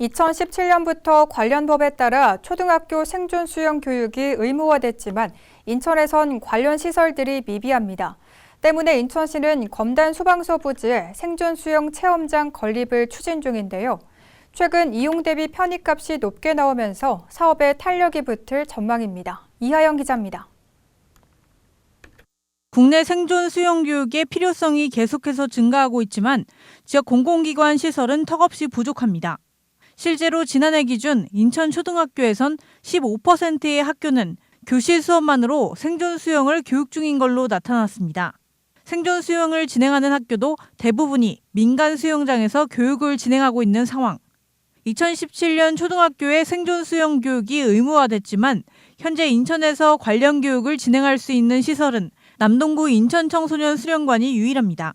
2017년부터 관련 법에 따라 초등학교 생존 수영 교육이 의무화됐지만 인천에선 관련 시설들이 미비합니다. 때문에 인천시는 검단 소방서 부지에 생존 수영 체험장 건립을 추진 중인데요. 최근 이용 대비 편의값이 높게 나오면서 사업에 탄력이 붙을 전망입니다. 이하영 기자입니다. 국내 생존 수영 교육의 필요성이 계속해서 증가하고 있지만 지역 공공기관 시설은 턱없이 부족합니다. 실제로 지난해 기준 인천 초등학교에선 15%의 학교는 교실 수업만으로 생존 수영을 교육 중인 걸로 나타났습니다. 생존 수영을 진행하는 학교도 대부분이 민간 수영장에서 교육을 진행하고 있는 상황. 2017년 초등학교의 생존 수영 교육이 의무화됐지만 현재 인천에서 관련 교육을 진행할 수 있는 시설은 남동구 인천 청소년 수련관이 유일합니다.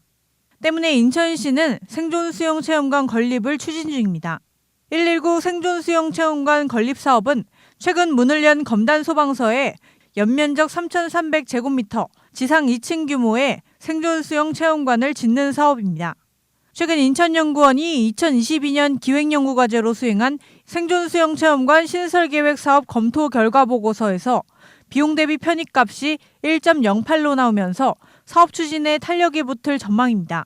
때문에 인천시는 생존 수영 체험관 건립을 추진 중입니다. 119 생존 수영 체험관 건립 사업은 최근 문을 연 검단 소방서에 연면적 3,300제곱미터, 지상 2층 규모의 생존 수영 체험관을 짓는 사업입니다. 최근 인천연구원이 2022년 기획연구과제로 수행한 생존 수영 체험관 신설 계획 사업 검토 결과 보고서에서 비용 대비 편익 값이 1.08로 나오면서 사업 추진에 탄력이 붙을 전망입니다.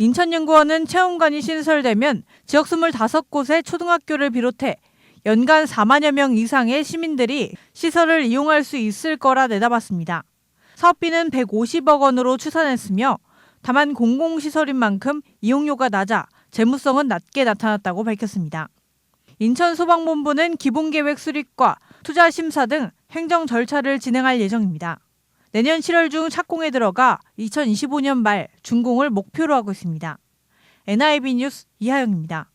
인천연구원은 체험관이 신설되면 지역 25곳의 초등학교를 비롯해 연간 4만여 명 이상의 시민들이 시설을 이용할 수 있을 거라 내다봤습니다. 사업비는 150억 원으로 추산했으며 다만 공공시설인 만큼 이용료가 낮아 재무성은 낮게 나타났다고 밝혔습니다. 인천소방본부는 기본계획 수립과 투자 심사 등 행정 절차를 진행할 예정입니다. 내년 7월 중 착공에 들어가 2025년 말 준공을 목표로 하고 있습니다. NIB 뉴스 이하영입니다.